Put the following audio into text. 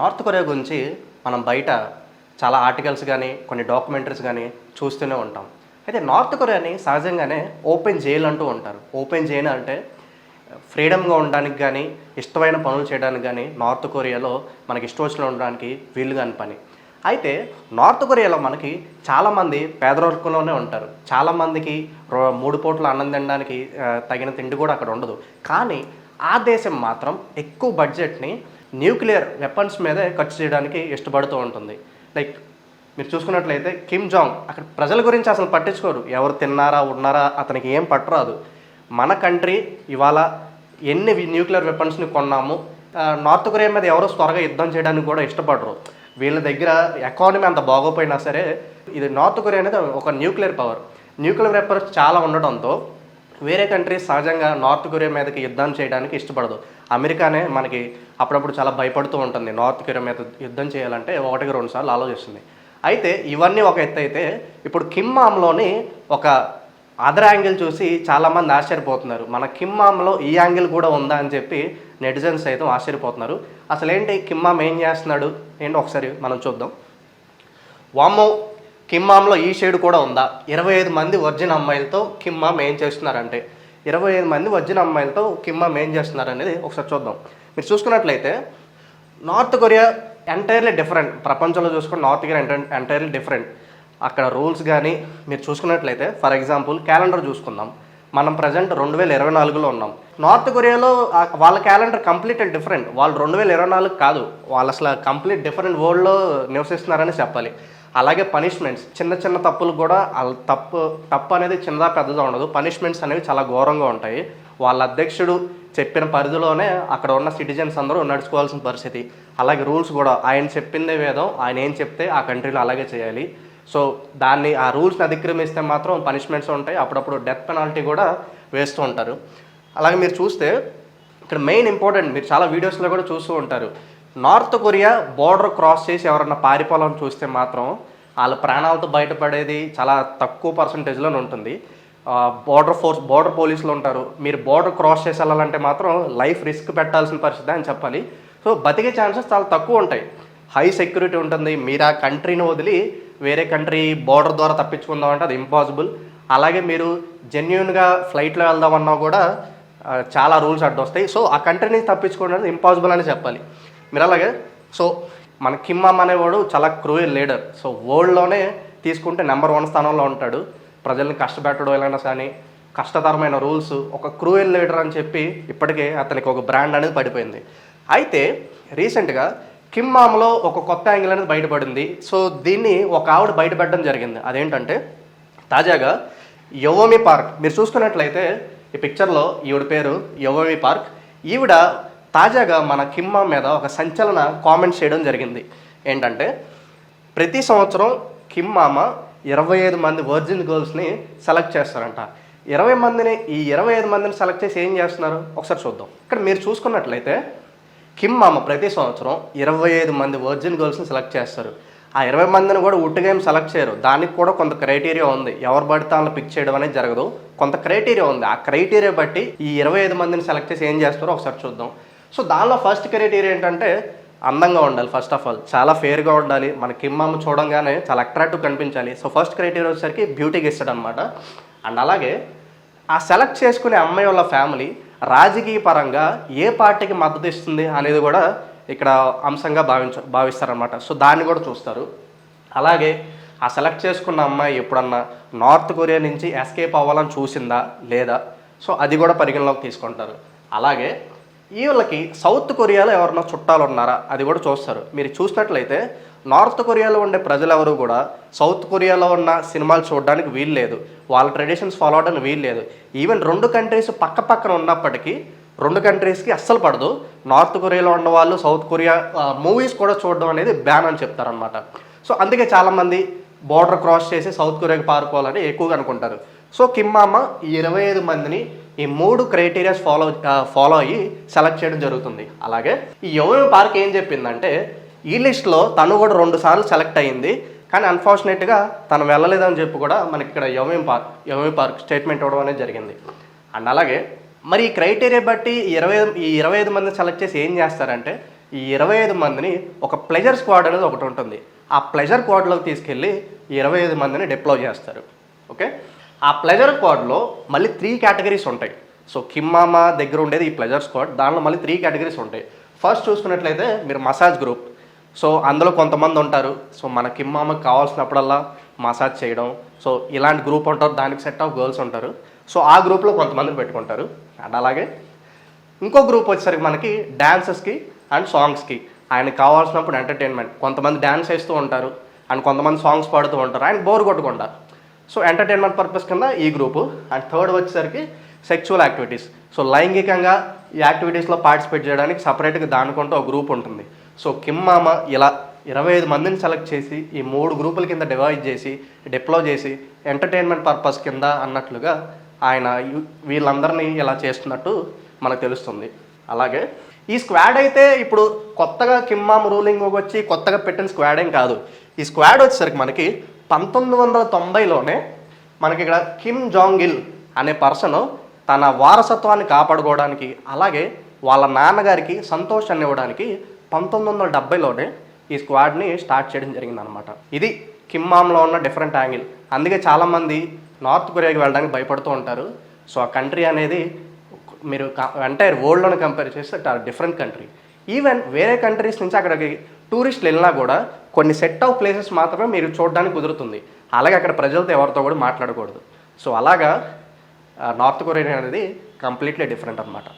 North Korea గురించి మనం బయట చాలా ఆర్టికల్స్ కానీ కొన్ని డాక్యుమెంటరీస్ కానీ చూస్తూనే ఉంటాం. అయితే నార్త్ కొరియాని సహజంగానే ఓపెన్ చేయాలంటూ అంటూ ఉంటారు. ఓపెన్ చేయాలంటే అంటే ఫ్రీడమ్గా ఉండడానికి కానీ ఇష్టమైన పనులు చేయడానికి కానీ నార్త్ కొరియాలో మనకి ఇష్టం వచ్చిన ఉండడానికి వీలు కాని పని. అయితే నార్త్ కొరియాలో మనకి చాలామంది పేదవర్గంలోనే ఉంటారు. చాలామందికి రో- మూడు పూట్ల అన్నం తినడానికి తగిన తిండి కూడా అక్కడ ఉండదు. కానీ ఆ దేశం మాత్రం ఎక్కువ బడ్జెట్ని న్యూక్లియర్ వెపన్స్ మీదే ఖర్చు చేయడానికి ఇష్టపడుతూ ఉంటుంది. లైక్ మీరు చూసుకున్నట్లయితే కిమ్ జాంగ్ అక్కడ ప్రజల గురించి అసలు పట్టించుకోరు. ఎవరు తిన్నారా ఉన్నారా అతనికి ఏం పట్టరాదు. మన కంట్రీ ఇవాళ ఎన్ని న్యూక్లియర్ వెపన్స్ని కొన్నాము నార్త్ కొరియా మీద ఎవరో త్వరగా యుద్ధం చేయడానికి కూడా ఇష్టపడరు. వీళ్ళ దగ్గర ఎకానమీ అంత బాగోపోయినా సరే ఇది నార్త్ కొరియా అనేది ఒక న్యూక్లియర్ పవర్. న్యూక్లియర్ వెపన్స్ చాలా ఉండడంతో వేరే కంట్రీస్ సహజంగా నార్త్ కొరియా మీదకి యుద్ధం చేయడానికి ఇష్టపడదు. అమెరికానే మనకి అప్పుడప్పుడు చాలా భయపడుతూ ఉంటుంది నార్త్ కొరియా మీద యుద్ధం చేయాలంటే ఒకటికి రెండు సార్లు ఆలోచిస్తుంది. అయితే ఇవన్నీ ఒక ఎత్తు అయితే ఇప్పుడు కిమ్మామ్లోని ఒక అదర్ యాంగిల్ చూసి చాలామంది ఆశ్చర్యపోతున్నారు. మన కిమ్మామ్లో ఈ యాంగిల్ కూడా ఉందా అని చెప్పి నెటిజన్స్ సైతం ఆశ్చర్యపోతున్నారు. అసలు ఏంటి కిమ్మామ్ ఏం చేస్తున్నాడు? ఏంటి ఒకసారి మనం చూద్దాం. వామో కిమ్మామ్లో ఈ షేడ్ కూడా ఉందా? ఇరవై ఐదు మంది వర్జిన్ అమ్మాయిలతో కిమ్మామ్ ఏం చేస్తున్నారంటే ఇరవై ఐదు మంది వర్జిన్ అమ్మాయిలతో కిమ్మామ్ ఏం చేస్తున్నారు అనేది ఒకసారి చూద్దాం. మీరు చూసుకున్నట్లయితే నార్త్ కొరియా ఎంటైర్లీ డిఫరెంట్. ప్రపంచంలో చూసుకుని నార్త్ కొరియా ఎంటైర్లీ డిఫరెంట్. అక్కడ రూల్స్ కానీ మీరు చూసుకున్నట్లయితే ఫర్ ఎగ్జాంపుల్ క్యాలెండర్ చూసుకుందాం. మనం ప్రజెంట్ రెండు వేల ఇరవై నాలుగులో ఉన్నాం. నార్త్ కొరియాలో వాళ్ళ క్యాలెండర్ కంప్లీట్ అండ్ డిఫరెంట్. వాళ్ళు రెండు వేల ఇరవై నాలుగు కాదు. వాళ్ళు అసలు కంప్లీట్ డిఫరెంట్ వరల్డ్లో నివసిస్తున్నారని చెప్పాలి. అలాగే పనిష్మెంట్స్. చిన్న చిన్న తప్పులు కూడా తప్పు తప్పు అనేది చిన్నదా పెద్దదా ఉండదు. పనిష్మెంట్స్ అనేవి చాలా ఘోరంగా ఉంటాయి. వాళ్ళ అధ్యక్షుడు చెప్పిన పరిధిలోనే అక్కడ ఉన్న సిటిజన్స్ అందరూ నడుచుకోవాల్సిన పరిస్థితి. అలాగే రూల్స్ కూడా. ఆయన చెప్పిందే వేదం. ఆయన ఏం చెప్తే ఆ కంట్రీలో అలాగే చేయాలి. సో దాన్ని ఆ రూల్స్ని అతిక్రమిస్తే మాత్రం పనిష్మెంట్స్ ఉంటాయి. అప్పుడప్పుడు డెత్ పెనాల్టీ కూడా వేస్తూ ఉంటారు. అలాగే మీరు చూస్తే ఇక్కడ మెయిన్ ఇంపార్టెంట్ మీరు చాలా వీడియోస్లో కూడా చూస్తూ ఉంటారు. నార్త్ కొరియా బోర్డర్ క్రాస్ చేసి ఎవరన్నా పారిపోవాలని చూస్తే మాత్రం వాళ్ళ ప్రాణాలతో బయటపడేది చాలా తక్కువ పర్సంటేజ్లో ఉంటుంది. బోర్డర్ ఫోర్స్ బోర్డర్ పోలీసులు ఉంటారు. మీరు బోర్డర్ క్రాస్ చేసి వెళ్ళాలంటే మాత్రం లైఫ్ రిస్క్ పెట్టాల్సిన పరిస్థితి అని చెప్పాలి. సో బతికే ఛాన్సెస్ చాలా తక్కువ ఉంటాయి. హై సెక్యూరిటీ ఉంటుంది. మీరు ఆ కంట్రీని వదిలి వేరే కంట్రీ బోర్డర్ ద్వారా తప్పించుకుందాం అంటే అది ఇంపాసిబుల్. అలాగే మీరు జెన్యున్గా ఫ్లైట్లో వెళ్దామన్నా కూడా చాలా రూల్స్ అడ్డొస్తాయి. సో ఆ కంట్రీ నుంచి తప్పించుకోవడం అనేది ఇంపాసిబుల్ అని చెప్పాలి. మీరు అలాగే? సో మన కిమ్మామ్ అనేవాడు చాలా క్రూయల్ లీడర్. సో వరల్డ్లోనే తీసుకుంటే నెంబర్ వన్ స్థానంలో ఉంటాడు. ప్రజల్ని కష్టపెట్టడం ఎలాగైనా కానీ కష్టతరమైన రూల్స్ ఒక క్రూయల్ లీడర్ అని చెప్పి ఇప్పటికే అతనికి ఒక బ్రాండ్ అనేది పడిపోయింది. అయితే రీసెంట్గా కిమ్మామ్లో ఒక కొత్త యాంగిల్ అనేది బయటపడింది. సో దీన్ని ఒక ఆవిడ బయటపెట్టడం జరిగింది. అదేంటంటే తాజాగా యవోమి పార్క్ మీరు చూసుకున్నట్లయితే ఈ పిక్చర్లో ఈవిడ పేరు యవోమి పార్క్ ఈవిడ తాజాగా మన కిమ్మా మీద ఒక సంచలన కామెంట్ చేయడం జరిగింది. ఏంటంటే ప్రతి సంవత్సరం కిమ్మామ ఇరవై ఐదు మంది వర్జిన్ గర్ల్స్ని సెలెక్ట్ చేస్తారంట. ఇరవై మందిని ఈ ఇరవై ఐదు మందిని సెలెక్ట్ చేసి ఏం చేస్తున్నారు? ఒకసారి చూద్దాం. ఇక్కడ మీరు చూసుకున్నట్లయితే కిమ్ మామ ప్రతి సంవత్సరం ఇరవై ఐదు మంది వర్జిన్ గర్ల్స్ని సెలెక్ట్ చేస్తారు. ఆ ఇరవై మందిని కూడా ఉట్టిగా ఏం సెలెక్ట్ చేయరు. దానికి కూడా కొంత క్రైటీరియా ఉంది. ఎవరు పడితే వాళ్ళని పిక్ చేయడం అనేది జరగదు. కొంత క్రైటీరియా ఉంది. ఆ క్రైటీరియా బట్టి ఈ ఇరవై ఐదు మందిని సెలెక్ట్ చేసి ఏం చేస్తారో ఒకసారి చూద్దాం. సో దానిలో ఫస్ట్ క్రైటీరియా ఏంటంటే అందంగా ఉండాలి ఫస్ట్ ఆఫ్ ఆల్ చాలా ఫేర్గా ఉండాలి. మన కిమ్మమ్మ చూడంగానే చాలా అట్రాక్టివ్ కనిపించాలి. సో ఫస్ట్ క్రైటీరియా వచ్చేసరికి బ్యూటీకి ఇస్తాడు అనమాట అండ్ అలాగే ఆ సెలెక్ట్ చేసుకునే అమ్మాయి వాళ్ళ ఫ్యామిలీ రాజకీయ పరంగా ఏ పార్టీకి మద్దతు ఇస్తుంది అనేది కూడా ఇక్కడ అంశంగా భావించ భావిస్తారనమాట సో దాన్ని కూడా చూస్తారు. అలాగే ఆ సెలెక్ట్ చేసుకున్న అమ్మాయి ఎప్పుడన్నా నార్త్ కొరియా నుంచి ఎస్కేప్ అవ్వాలని చూసిందా? లేదా? సో అది కూడా పరిగణలోకి తీసుకుంటారు. అలాగే వీళ్ళకి సౌత్ కొరియాలో ఎవరన్నా చుట్టాలు ఉన్నారా అది కూడా చూస్తారు. మీరు చూసినట్లయితే నార్త్ కొరియాలో ఉండే ప్రజలు ఎవరు కూడా సౌత్ కొరియాలో ఉన్న సినిమాలు చూడడానికి వీలు లేదు. వాళ్ళ ట్రెడిషన్స్ ఫాలో అవడానికి వీలు లేదు. ఈవెన్ రెండు కంట్రీస్ పక్క పక్కన ఉన్నప్పటికీ రెండు కంట్రీస్కి అస్సలు పడదు. నార్త్ కొరియాలో ఉన్న వాళ్ళు సౌత్ కొరియా మూవీస్ కూడా చూడడం అనేది బ్యాన్ అని చెప్తారనమాట సో అందుకే చాలామంది బోర్డర్ క్రాస్ చేసి సౌత్ కొరియాకి పారుకోవాలని ఎక్కువగా అనుకుంటారు. సో కిమ్మామ ఈ ఇరవై ఐదు మందిని ఈ మూడు క్రైటీరియాస్ ఫాలో ఫాలో అయ్యి సెలెక్ట్ చేయడం జరుగుతుంది. అలాగే ఈ యోమి పార్క్ ఏం చెప్పిందంటే ఈ లిస్ట్లో తను కూడా రెండు సార్లు సెలెక్ట్ అయ్యింది కానీ అన్ఫార్చునేట్గా తను వెళ్ళలేదని చెప్పి కూడా మనకి ఇక్కడ Yeonmi Park Yeonmi Park statement ఇవ్వడం అనేది జరిగింది. అండ్ అలాగే మరి ఈ క్రైటీరియా బట్టి ఇరవై ఈ ఇరవై ఐదు మందిని సెలెక్ట్ చేసి ఏం చేస్తారంటే ఈ ఇరవై ఐదు మందిని ఒక ప్లెజర్ స్క్వాడ్ అనేది ఒకటి ఉంటుంది. ఆ ప్లెజర్ స్క్వాడ్లోకి తీసుకెళ్ళి ఇరవై ఐదు మందిని డిప్లాయ్ చేస్తారు. ఓకే? ఆ ప్లెజర్ స్క్వాడ్లో మళ్ళీ త్రీ కేటగిరీస్ ఉంటాయి. సో కిమ్మామ దగ్గర ఉండేది ఈ ప్లెజర్ స్క్వాడ్ దానిలో మళ్ళీ త్రీ కేటగిరీస్ ఉంటాయి. ఫస్ట్ చూసుకున్నట్లయితే మీరు మసాజ్ గ్రూప్ సో అందులో కొంతమంది ఉంటారు. సో మన కిమ్మామకి కావాల్సినప్పుడల్లా మసాజ్ చేయడం. సో ఇలాంటి గ్రూప్ ఉంటారు. దానికి సెట్ ఆఫ్ గర్ల్స్ ఉంటారు. సో ఆ గ్రూప్లో కొంతమందిని పెట్టుకుంటారు. అండ్ అలాగే ఇంకో గ్రూప్ వచ్చేసరికి మనకి డ్యాన్సెస్కి అండ్ సాంగ్స్కి ఆయనకి కావాల్సినప్పుడు ఎంటర్టైన్మెంట్ కొంతమంది డ్యాన్స్ వేస్తూ ఉంటారు. అండ్ కొంతమంది సాంగ్స్ పాడుతూ ఉంటారు. ఆయన బోర్ కొట్టుకుంటారు. సో ఎంటర్టైన్మెంట్ పర్పస్ కింద ఈ గ్రూపు అండ్ థర్డ్ వచ్చేసరికి సెక్చువల్ యాక్టివిటీస్ సో లైంగికంగా ఈ యాక్టివిటీస్లో పార్టిసిపేట్ చేయడానికి సపరేట్గా దానికుంటూ ఒక గ్రూప్ ఉంటుంది. సో కిమ్మామ ఇలా ఇరవై ఐదు మందిని సెలెక్ట్ చేసి ఈ మూడు గ్రూపుల కింద డివైడ్ చేసి డిప్లో చేసి ఎంటర్టైన్మెంట్ పర్పస్ కింద అన్నట్లుగా ఆయన వీళ్ళందరినీ ఇలా చేస్తున్నట్టు మనకు తెలుస్తుంది. అలాగే ఈ స్క్వాడ్ అయితే ఇప్పుడు కొత్తగా కిమ్మామ్ రూలింగ్ వచ్చి కొత్తగా పెట్టిన స్క్వాడ్ ఏం కాదు. ఈ స్క్వాడ్ వచ్చేసరికి మనకి పంతొమ్మిది వందల తొంభైలోనే మనకి ఇక్కడ కిమ్ జాంగ్ ఇల్ అనే పర్సన్ తన వారసత్వాన్ని కాపాడుకోవడానికి అలాగే వాళ్ళ నాన్నగారికి సంతోషాన్ని ఇవ్వడానికి పంతొమ్మిది వందల డెబ్బైలోనే ఈ స్క్వాడ్ని స్టార్ట్ చేయడం జరిగింది అనమాట ఇది కిమ్మామ్లో ఉన్న డిఫరెంట్ యాంగిల్. అందుకే చాలామంది నార్త్ కొరియాకి వెళ్ళడానికి భయపడుతూ ఉంటారు. సో ఆ కంట్రీ అనేది మీరు ఎంటైర్ వరల్డ్లోనే కంపేర్ చేస్తే డిఫరెంట్ కంట్రీ. ఈవెన్ వేరే కంట్రీస్ నుంచి అక్కడికి టూరిస్టులు వెళ్ళినా కూడా కొన్ని సెట్ ఆఫ్ ప్లేసెస్ మాత్రమే మీరు చూడడానికి కుదురుతుంది. అలాగే అక్కడ ప్రజలతో ఎవరితో కూడా మాట్లాడకూడదు. సో అలాగా నార్త్ కొరియా అనేది కంప్లీట్లీ డిఫరెంట్ అనమాట